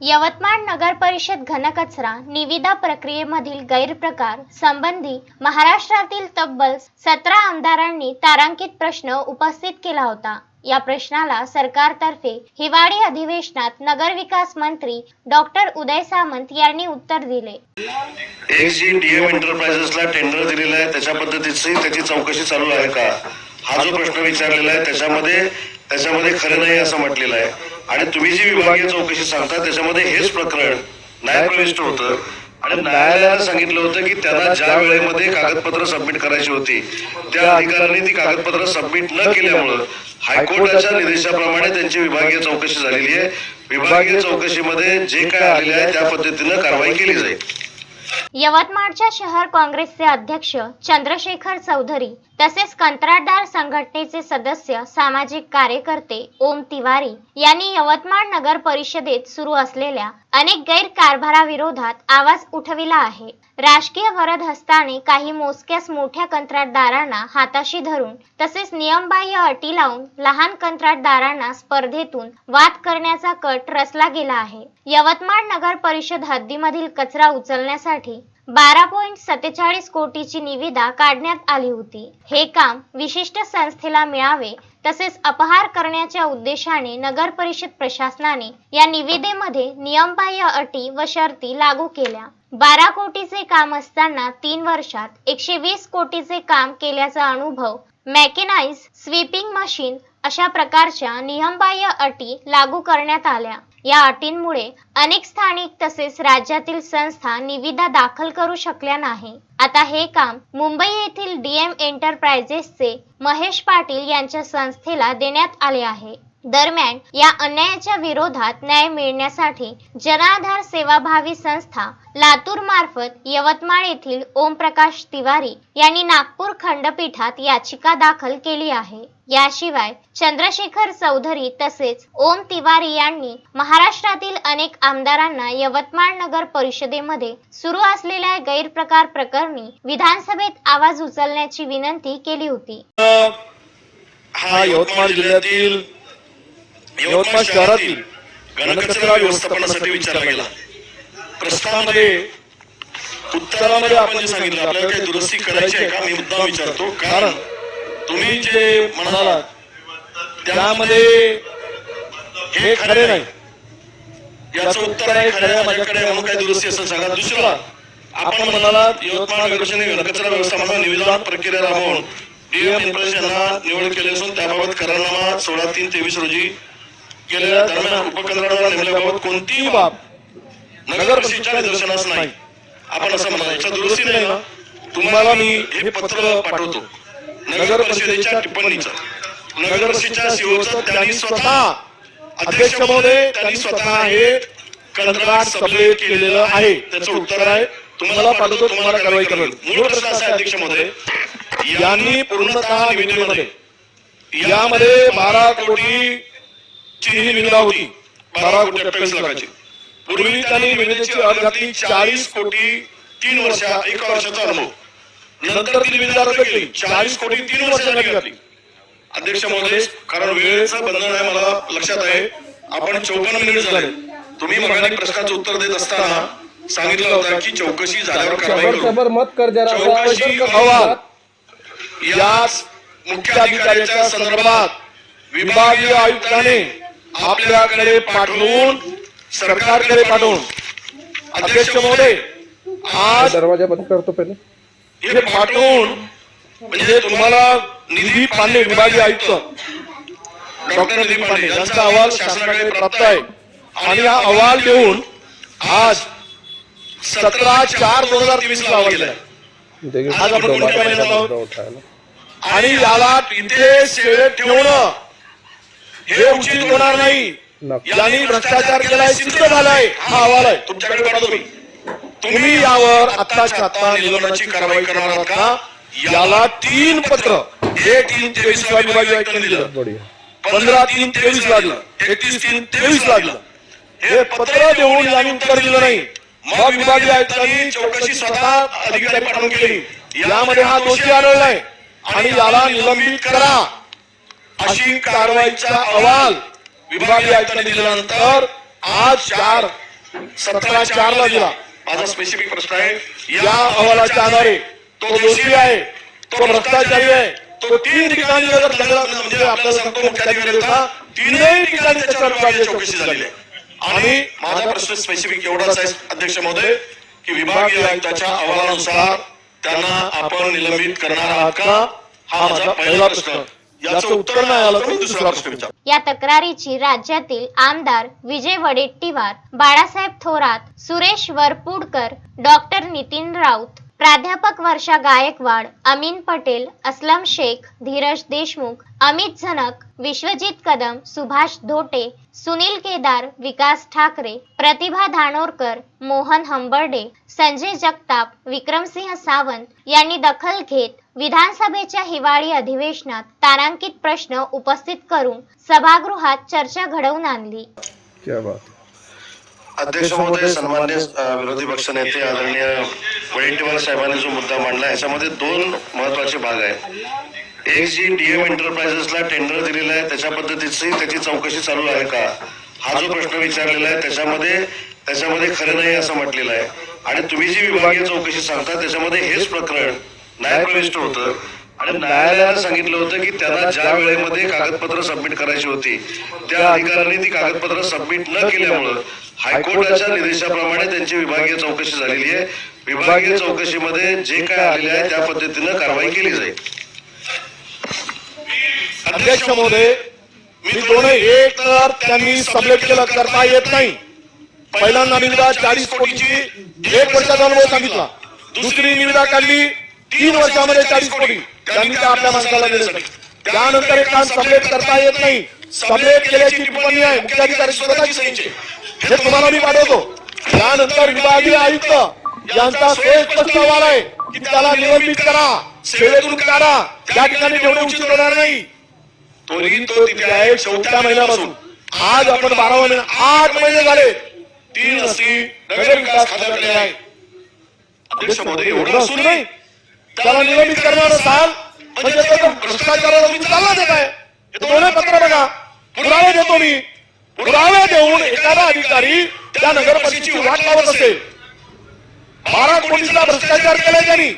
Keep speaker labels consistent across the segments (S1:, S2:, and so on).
S1: यवतमाळ नगर परिषद घनकचरा निविदा प्रक्रियेमधील गैरप्रकार संबंधी महाराष्ट्रातील तब्बल सतरा आमदारांनी तारांकित प्रश्न उपस्थित केला होता. या प्रश्नाला सरकारतर्फे हिवाळी अधिवेशनात नगरविकास मंत्री डॉक्टर उदय सामंत यांनी उत्तर दिले.
S2: एक जी डीएम एंटरप्राइजेसला टेंडर दिलेला आहे त्याच्या पद्धतीची त्याची चौकशी चालू आहे का? हा जो प्रश्न विचारलेला आहे त्याच्यामध्ये त्याच्यामध्ये खरं नाही असं म्हटलेलं आहे. आणि तुम्ही जी विभागीय चौकशी सांगता त्याच्यामध्ये हेच प्रकरण न्यायप्रविष्ट होतं. आणि न्यायालयानं सांगितलं होतं की त्यांना ज्या वेळेमध्ये कागदपत्र सबमिट करायची होती त्या अधिकाऱ्यांनी ती कागदपत्र सबमिट न केल्यामुळं हायकोर्टाच्या निर्देशाप्रमाणे त्यांची विभागीय चौकशी झालेली आहे. विभागीय चौकशीमध्ये जे काय आलेले आहे त्या पद्धतीनं कारवाई केली जाईल.
S1: यवतमाळच्या शहर काँग्रेसचे अध्यक्ष चंद्रशेखर चौधरी तसेच कंत्राटदार संघटनेचे सदस्य सामाजिक कार्यकर्ते ओम तिवारी यांनी यवतमाळ नगर परिषदेत सुरू असलेल्या अनेक गैरकारभाराविरोधात आवाज उठविला आहे. राजकीय वरद हस्ताने काही मोजक्याच मोठ्या कंत्राटदारांना हाताशी धरून तसेच नियमबाह्य अटी लावून लहान कंत्राटदारांना स्पर्धेतून वाद करण्याचा कट रचला गेला आहे. यवतमाळ नगर परिषद हद्दीमधील कचरा उचलण्यासाठी बारा पॉईंट सत्तेचाळीस कोटीची निविदा काढण्यात आली होती. हे काम विशिष्ट संस्थेला मिळावे तसेच अपहार करण्याच्या उद्देशाने नगर परिषद प्रशासनाने या निविदेमध्ये नियमबाह्य अटी व शर्ती लागू केल्या. बारा कोटीचे काम असताना तीन वर्षात एकशे वीस कोटीचे काम केल्याचा अनुभव मॅकेनाइज स्वीपिंग मशीन अशा प्रकारच्या नियमबाह्य अटी लागू करण्यात आल्या. या अटींमुळे अनेक स्थानिक तसेच राज्यातील संस्था निविदा दाखल करू शकल्या नाही. आता हे काम मुंबई येथील डीएम एंटरप्राइजेसचे महेश पाटील यांच्या संस्थेला देण्यात आले आहे. दरम्यान या अन्यायाच्या विरोधात न्याय मिळण्यासाठी जनाधार सेवाभावी संस्था लातूर मार्फत यवतमाळ येथील ओमप्रकाश तिवारी यांनी नागपूर खंडपीठात याचिका दाखल केली आहे. याशिवाय चंद्रशेखर चौधरी तसेच ओम तिवारी यांनी महाराष्ट्रातील अनेक आमदारांना यवतमाळ नगर परिषदेमध्ये सुरू असलेल्या गैरप्रकार प्रकरणी विधानसभेत आवाज उचलण्याची विनंती केली होती.
S2: हा यवतमाळ जिल्ह्यातील यवतमाळ शहरातील घनकचरा व्यवस्थापनासाठी विचारला गेला. प्रश्नामध्ये उत्तरामध्ये आपण जे सांगितलं आपल्याला काही दुरुस्ती करायची आहे का? मी मुद्दाम विचारतो. कारण तुम्ही जे म्हणालात त्यामध्ये हे खरे नाही. याचं उत्तर आहे खरं आहे माझ्याकडे म्हणून काही दुरुस्ती असेल सांगा दुसरा आपण म्हणालात यवतमाळ नगरपालिकेने घनकचरा व्यवस्थापन निविदा प्रक्रिया राबवून डीएम यांना निवड केली असून त्याबाबत करारनामा सोळा तीन तेवीस रोजी केलेल्या दरम्यान उपकेंद्राला नेमल्याबाबत कोणतीही बाब नगर परिषदेच्या निदर्शनास नाही. आपण असं म्हणा याच्या दुरुस्ती नाही ना तुम्हाला मी हे पत्र पाठवतो. नगर परिषदेच्या टिप्पणीचं. नगर परिषदेच्या सीओचं त्यांनी स्वतः अध्यक्ष महोदय त्यांनी स्वतः हे कंत्राट सबमिट केलेलं आहे. त्याचं उत्तर आहे तुम्हाला पाठवतो तुम्हाला कारवाई करावी मूळ प्रश्न असा अध्यक्ष महोदय यांनी पूर्णतः निविदेमध्ये यामध्ये बारा कोटी ची ही निविदा होती. बारा कोटी अठ्ठावीस लाखाची. पूर्वी त्यांनी निविदेची अट घातली चाळीस कोटी तीन वर्षा एका वर्षाचा अनुभव. नंतर ती निविदा रद्द केली. चाळीस कोटी तीन वर्षासाठी घातली. अध्यक्ष महोदय कारण वेळेचं बंधन आहे मला लक्षात आहे. आपण चौपन्न मिनिट झाले. तुम्ही मगाने प्रश्नाचं उत्तर देत असताना सांगितलं होतं की चौकशी झाल्यावर कारवाई
S3: मत कर जरा.
S2: चौकशी अहवाल. याच मुख्य अधिकाऱ्याच्या संदर्भात विभागीय आयुक्ताने आपल्याकडे पाठवून सरकारकडे पाठवून. अध्यक्ष महोदय आज
S3: दरवाजा बंद करतो पहिले.
S2: हे पाठवून म्हणजे तुम्हाला निधी पांडे विभागीय आयुक्त डॉक्टर निधी पांडे यांचा अहवाल शासनाकडे प्राप्त आहे. आणि हा अहवाल देऊन आज सतरा चार दोन हजार तेवीस ला अहवाल आज आपण. आणि याला तिथे सेवेत ठेवणं हे उचित होणार नाही. यांनी भ्रष्टाचार केलाय सिद्ध झालाय. हा अहवाल आहे. तुमच्याकडे पाठवतो मी तुम्ही यावर आत्ताच्या आता निलंबनाची कारवाई करणार आहात का? याला तीन पत्र. हे तीन तेवीस ला विभागीय दिलं. पंधरा तीन तेवीस लागलं एकतीस तीन तेवीस लागलं हे पत्र देऊन यांनी उत्तर दिलं नाही. मग विभागीय आयुक्तांनी चौकशी स्वतः अधिकारी पाठवून केली. यामध्ये हा दोषी आढळलाय. आणि याला निलंबित करा. अशी कारवाईचा अहवाल विभागीय आयुक्तांनी दिल्यानंतर आज चार सतरा चार ला दिला माझा स्पेसिफिक प्रश्न आहे. या अहवालाच्या आधारे तो दोषी आहे. तो भ्रष्टाचारी आहे. तो तीन ठिकाणी जर दंगला म्हणजे आपल्याला सांगतो मुख्याधिकारी होता तीनही ठिकाणी त्याच्यावर विभागीय चौकशी झालेली आहे आणि माझा प्रश्न स्पेसिफिक एवढाच आहे अध्यक्ष महोदय की विभागीय आयुक्ताच्या अहवालानुसार त्यांना आपण निलंबित करणार आहात का? हा माझा पहिला प्रश्न. याचं उत्तर नाही आलं तर मी दुसरा प्रश्न विचार.
S1: या तक्रारीची राज्यातील आमदार विजय वडेट्टीवार बाळासाहेब थोरात सुरेश वरपुडकर डॉक्टर नितीन राऊत प्राध्यापक वर्षा गायकवाड अमीन पटेल असलम शेख धीरज देशमुख अमित झनक विश्वजित कदम सुभाष धोटे सुनील केदार विकास ठाकरे प्रतिभा धानोरकर मोहन हंबर्डे संजय जगताप विक्रमसिंह सावंत यांनी दखल घेत विधानसभेच्या हिवाळी अधिवेशनात तारांकित प्रश्न उपस्थित करून सभागृहात चर्चा घडवून आणली.
S3: क्या बात
S4: अध्यक्ष महोदय सन्मान्य विरोधी पक्ष नेते आदरणीय वडेट्टीवार साहेबांनी जो मुद्दा मांडला याच्यामध्ये दोन महत्त्वाचे भाग आहेत. एक जी डीएम एंटरप्राइजेसला टेंडर दिलेलं आहे त्याच्या पद्धतीची त्याची चौकशी चालू आहे का? हा जो प्रश्न विचारलेला आहे त्याच्यामध्ये त्याच्यामध्ये खरं नाही असं म्हटलेलं आहे. आणि तुम्ही जी विभागीय चौकशी सांगता त्याच्यामध्ये हेच प्रकरण न्यायप्रविष्ट होतं. आणि न्यायालयानं सांगितलं होतं की त्यांना ज्या वेळेमध्ये कागदपत्र सबमिट करायची होती त्या अधिकाऱ्यांनी ती कागदपत्र सबमिट न केल्यामुळं हायकोर्टाच्या निर्देशाप्रमाणे त्यांची विभागीय चौकशी झालेली आहे. विभागीय चौकशीमध्ये जे काय आलेले आहे त्या पद्धतीनं कारवाई केली जाईल.
S2: अध्यक्ष महोदय मी दोन्ही एक तर त्यांनी सबलेट केलं करता येत नाही. पहिल्यांदा निविदा चाळीस कोटीची एक वर्षाचा अनुभव सांगितला. दुसरी निविदा काढली. तीन वर्षामध्ये चाळीस कोटी. त्यांनी त्या आपल्या माणसाला दिले त्यानंतर एक काम सबलेट करता येत नाही. सबलेट केल्याची टिप्पणी आहे. मुख्याधिकारी स्वतःची हे तुम्हाला मी पाठवतो. त्यानंतर विभागीय आयुक्त यांचा स्पष्ट अहवाल आहे की त्याला निलंबित करा. सेवेतून काढा. त्या ठिकाणी ठेवणे उचित होणार नाही. तोही तो तिथे आहे चौथ्या महिन्यापासून. आज आपण बारा महिने. आठ महिने झाले. तीन असती नगर विकास खात्याकडे आहे. अध्यक्ष महोदय एवढं असून नाही. त्याला निलंबित करणार असाल म्हणजे तो भ्रष्टाचाराला तुम्ही चालला देत आहे दोन्ही पत्र बघा. पुरावे देतो मी. पुरावे देऊन एखादा अधिकारी त्या नगरपालिकेची वाट लावत असेल. बारा कोटीचा भ्रष्टाचार केलाय त्यांनी.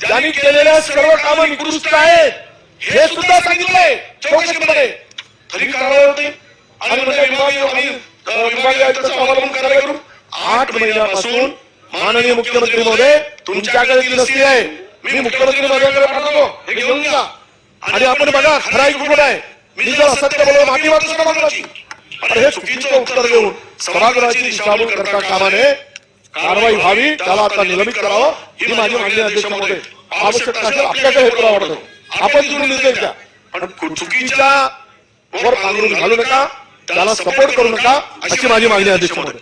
S2: त्यांनी केलेल्या सर्व कामं निकृष्ट आहेत. हे सुद्धा सांगितलंय चौकशीमध्ये. तरी कारवाई होते. आणि म्हणजे विभागीय आणि विभागीय आयुक्ताचा अहवाल कारवाई करू आठ महिन्यापासून माननीय मुख्यमंत्री महोदय तुमच्याकडे ती आहे. मी मुख्यमंत्री महोदयाकडे पाठवतो. हे घेऊन जा. आणि आपण बघा खरा कुठं आहे. मी जर असत्य बोललो माती मात्र सभागृहाची पण हे चुकीचं उत्तर देऊन सभागृहाची दिशाभूल करता कामा नये कारवाई व्हावी त्याला आता निलंबित करावं ही माझी मागणी आहे, अध्यक्ष महोदय. आवश्यकता असेल आपल्याकडे हे पुरावा वाढतो आपण तिथून निर्देश द्या पण चुकीच्या वर पांघरून घालू नका त्याला सपोर्ट करू नका अशी माझी मागणी आहे, अध्यक्ष महोदय.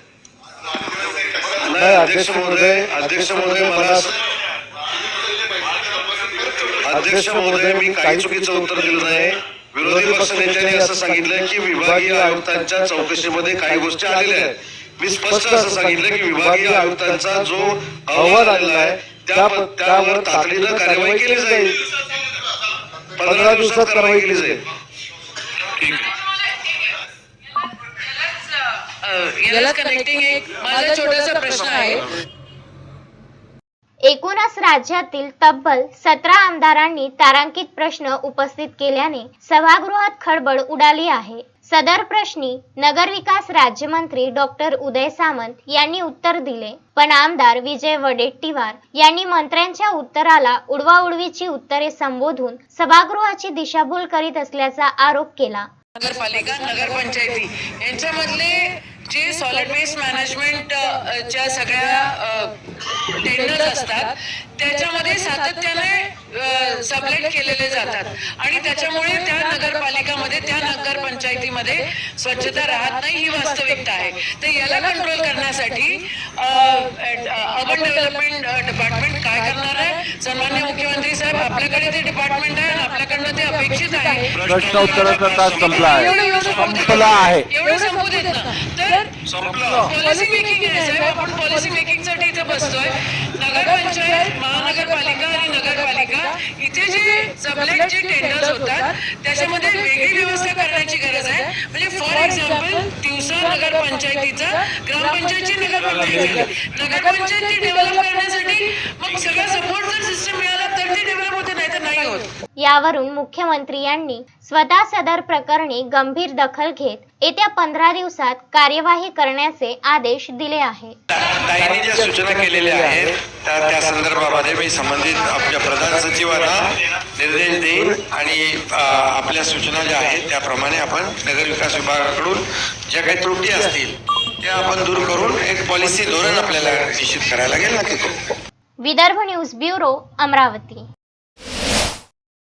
S4: नाही अध्यक्ष महोदय अध्यक्ष महोदय मला अध्यक्ष महोदय मी काही चुकीचं उत्तर दिलं नाही. विरोधी पक्ष नेत्यांनी असं सांगितलं की विभागीय आयुक्तांच्या चौकशीमध्ये काही गोष्टी आलेल्या आहेत. मी स्पष्ट असं सांगितलं की विभागीय आयुक्तांचा जो अहवाल आलेला आहे त्या त्यावर तातडीनं कार्यवाही केली जाईल. पंधरा दिवसात कारवाई केली जाईल. ठीक आहे.
S5: याला कनेक्टिंग एक माझा छोटासा प्रश्न आहे.
S1: एकूणच राज्यातील तब्बल सतरा आमदारांनी तारांकित प्रश्न उपस्थित केल्याने सभागृहात खळबळ उडाली आहे. सदर प्रश्नी नगरविकास राज्यमंत्री डॉक्टर उदय सामंत यांनी उत्तर दिले. पण आमदार विजय वडेट्टीवार यांनी मंत्र्यांच्या उत्तराला उडवाउडवीची उत्तरे संबोधून सभागृहाची दिशाभूल करीत असल्याचा आरोप केला.
S5: नगरपालिका नगरपंचायती यांच्यामधले जे सॉलिड वेस्ट मॅनेजमेंट च्या सगळ्या टेंडर असतात त्याच्यामध्ये सातत्याने सबलेट केलेले जातात. आणि त्याच्यामुळे त्या नगरपालिकामध्ये त्या नगरपंचायतीमध्ये स्वच्छता राहत नाही ही वास्तविकता आहे. तर याला कंट्रोल करण्यासाठी अर्बन डेव्हलपमेंट डिपार्टमेंट काय करणार आहे? सन्मान्य मुख्यमंत्री साहेब आपल्याकडे ते डिपार्टमेंट आहे आणि आपल्याकडनं ते अपेक्षित आहे.
S6: प्रश्न उत्तराचा तास संपला आहे.
S5: एवढं- एवढं
S6: संपला आहे.
S5: एवढं संपू देत ना तर पॉलिसी मेकिंग आहे साहेब. आपण पॉलिसी मेकिंगसाठी इथे बसतोय. नगरपंचायत महानगरपालिका आणि नगरपालिका इथे जे सबलेट जे टेंडर्स होतात त्याच्यामध्ये वेगळी व्यवस्था करण्याची गरज आहे. म्हणजे फॉर एक्झाम्पल दिवसा नगरपंचायतीचा ग्रामपंचायतची नगर नगरपंचायत नगरपंचायत डेव्हलप करण्यासाठी. मग सगळं सपोर्ट जर सिस्टम मिळाला तर ती डेव्हलप होते नाही तर नाही होत.
S1: यावरून मुख्यमंत्री यांनी स्वतः सदर प्रकरणी गंभीर दखल घेत येत्या पंधरा दिवसात कार्यवाही करण्याचे आदेश दिले
S7: ताईंनी ज्या सूचना केलेल्या आहेत त्या त्या संदर्भामध्ये मी संबंधित आपल्या प्रधान सचिवांना निर्देश देईन आणि अ, आपल्या सूचना ज्या आहेत त्याप्रमाणे आपण नगर विकास विभागाकडून ज्या काही त्रुटी असतील त्या आपण दूर करून एक पॉलिसी धोरण आपल्याला निश्चित करायला लागेल नक्की करू
S1: विदर्भ न्यूज ब्युरो अमरावती.